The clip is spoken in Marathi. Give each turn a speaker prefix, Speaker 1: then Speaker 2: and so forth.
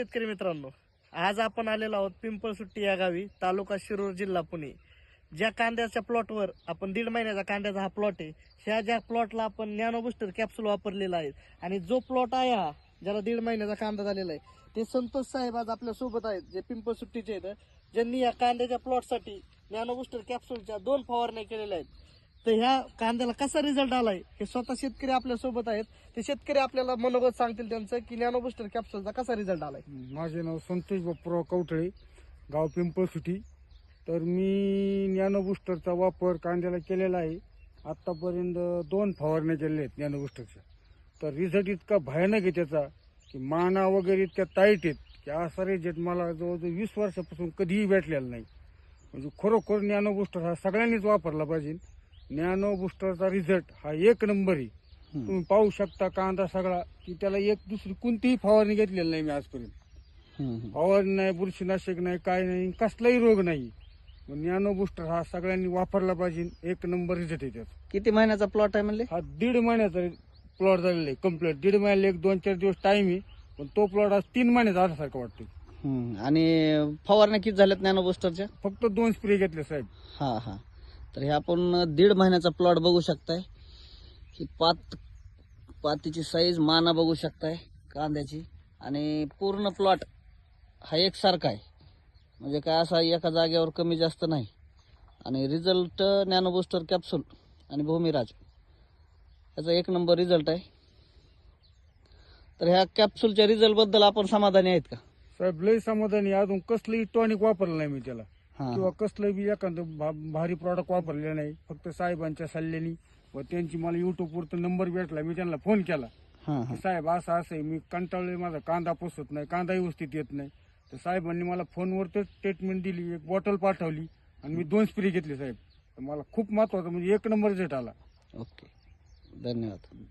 Speaker 1: शेतकरी मित्रांनो आज आपण आलेलो आहोत पिंपळसुट्टी या गावी तालुका शिरूर जिल्हा पुणे. ज्या कांद्याच्या प्लॉटवर आपण दीड महिन्याचा कांद्याचा हा प्लॉट आहे ह्या ज्या प्लॉटला आपण नॅनो बुस्टर कॅप्सूल वापरलेला आहे आणि जो प्लॉट आहे हा ज्याला दीड महिन्याचा कांदा झालेला आहे ते संतोष साहेब आज आपल्यासोबत आहेत जे पिंपळसुट्टीचे आहेत. ज्यांनी या कांद्याच्या प्लॉटसाठी नॅनो बुस्टर कॅप्सूलच्या दोन फवारण्या केलेल्या आहेत. तर ह्या कांद्याला कसा रिझल्ट आलाय? हे स्वतः शेतकरी आपल्यासोबत आहेत. ते शेतकरी आपल्याला मनोगत सांगतील त्यांचं की नॅनो बुस्टर कॅप्सूलचा कसा रिझल्ट आलाय?
Speaker 2: माझे नाव संतोष बाप्पूराव कवठळे गाव पिंपळसुटी तर मी नॅनो बुस्टरचा वापर कांद्याला केलेला आहे. आत्तापर्यंत दोन फवारण्या केलेल्या आहेत नॅनो बुस्टरच्या तर रिझल्ट इतका भयानक आहे त्याचा की माना वगैरे इतक्या टाईट आहेत की असा रिझल्ट मला जवळजवळ वीस वर्षापासून कधीही भेटलेला नाही. म्हणजे खरोखर नॅनो बुस्टर हा सगळ्यांनीच वापरला पाहिजे. नॅनो बुस्टरचा रिझल्ट हा एक नंबर आहे तुम्ही पाहू शकता कांदा सगळा की त्याला एक दुसरी कोणतीही फवारणी घेतलेली नाही मी आजपर्यंत. फवारणी नाही बुरशीनाशक नाही काय नाही कसलाही रोग नाही. नॅनो बुस्टर हा सगळ्यांनी वापरला पाहिजे एक नंबर रिझल्ट आहे त्याचा.
Speaker 3: किती महिन्याचा प्लॉट आहे म्हणले?
Speaker 2: हा दीड महिन्याचा प्लॉट झालेला आहे कंप्लीट दीड महिन्याला एक दोन चार दिवस टाइम आहे पण तो प्लॉट आज तीन महिन्याचा आल्यासारखं वाटतो.
Speaker 3: आणि फवारण्या किती झाल्यात नॅनो बुस्टरच्या?
Speaker 2: फक्त दोन स्प्रे घेतले साहेब.
Speaker 3: हा हा. तर हे आपण दीड महिन्याचा प्लॉट बघू शकताय. ही पात पातीची साईज माना बघू शकताय कांद्याची. आणि पूर्ण प्लॉट हा एकसारखा आहे. म्हणजे काय असा एका जागेवर कमी जास्त नाही. आणि रिझल्ट नॅनोबुस्टर कॅप्सूल आणि भूमिराज. याचा एक नंबर रिझल्ट आहे. तर ह्या कॅप्सूलच्या रिझल्टबद्दल आपण समाधानी आहेत का?
Speaker 2: साहेब लय समाधानी अजून कसली टॉनिक वापरलं नाही मी त्याला. किंवा कसलं बी एखादं भा- भारी प्रॉडक्ट वापरलेलं नाही फक्त साहेबांच्या सल्ल्यानी व त्यांची मला युट्यूबवरती नंबर भेटला मी त्यांना फोन केला.
Speaker 3: हा हा.
Speaker 2: साहेब असं असं आहे मी कंटाळलोय माझा कांदा पोसत नाही कांदा व्यवस्थित येत नाही. तर साहेबांनी मला फोनवरच ट्रीटमेंट दिली एक बॉटल पाठवली आणि मी दोन स्प्रे घेतले साहेब. तर मला खूप महत्वाचं म्हणजे एक नंबर रिझल्ट आला
Speaker 3: ओके. धन्यवाद.